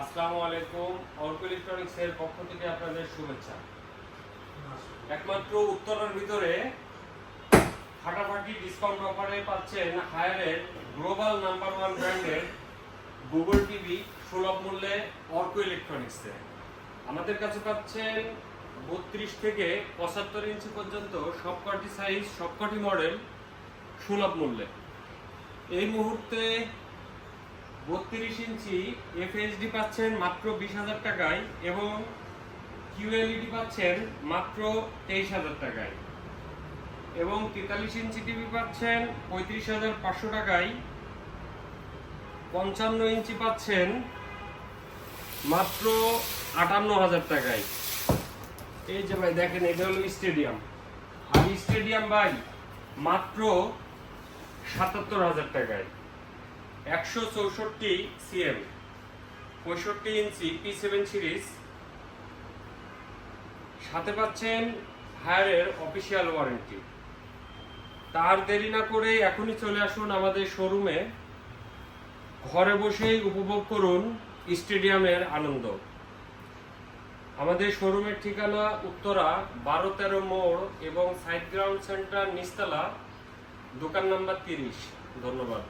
আসসালামু আলাইকুম। অর্ক ইলেকট্রনিক্স এর পক্ষ থেকে আপনাদের শুভেচ্ছা। একমাত্র উত্তরের ভিতরে ফাটাফাটি ডিসকাউন্ট অফারে পাচ্ছেন হায়ারের গ্লোবাল নাম্বার ওয়ান ব্র্যান্ডের গুগল টিভি সুলভ মূল্যে অর্ক ইলেকট্রনিক্সে। আমাদের কাছে পাচ্ছেন বত্রিশ থেকে পঁচাত্তর ইঞ্চি পর্যন্ত সবকটি সাইজ সবকটি মডেল সুলভ মূল্যে। এই মুহূর্তে বত্রিশ ইঞ্চি এফএইচডি পাচ্ছেন মাত্র বিশ হাজার টাকায় এবং কিউএলইডি পাচ্ছেন মাত্র তেইশ হাজার টাকায়। এবং তেতাল্লিশ ইঞ্চি টিভি পাচ্ছেন পঁয়ত্রিশ হাজার পাঁচশো টাকায়। পঞ্চান্ন ইঞ্চি পাচ্ছেন মাত্র আটান্ন হাজার টাকায়। এই যে ভাই, দেখেন, এটা হলো স্টেডিয়াম। আর স্টেডিয়াম ভাই, মাত্র সাতাত্তর হাজার টাকায়। একশো চৌষট্টি সিএম, পঁয়ষট্টি ইঞ্চি পি সেভেন সিরিজ। সাথে পাচ্ছেন হায়ারের অফিসিয়াল ওয়ারেন্টি। তার দেরি না করে এখনই চলে আসুন আমাদের শোরুমে। ঘরে বসেই উপভোগ করুন স্টেডিয়ামের আনন্দ। আমাদের শোরুমের ঠিকানা উত্তরা বারো তেরো মোড় এবং সাইড গ্রাউন্ড সেন্টার নিস্তালা দোকান নাম্বার তিরিশ। ধন্যবাদ।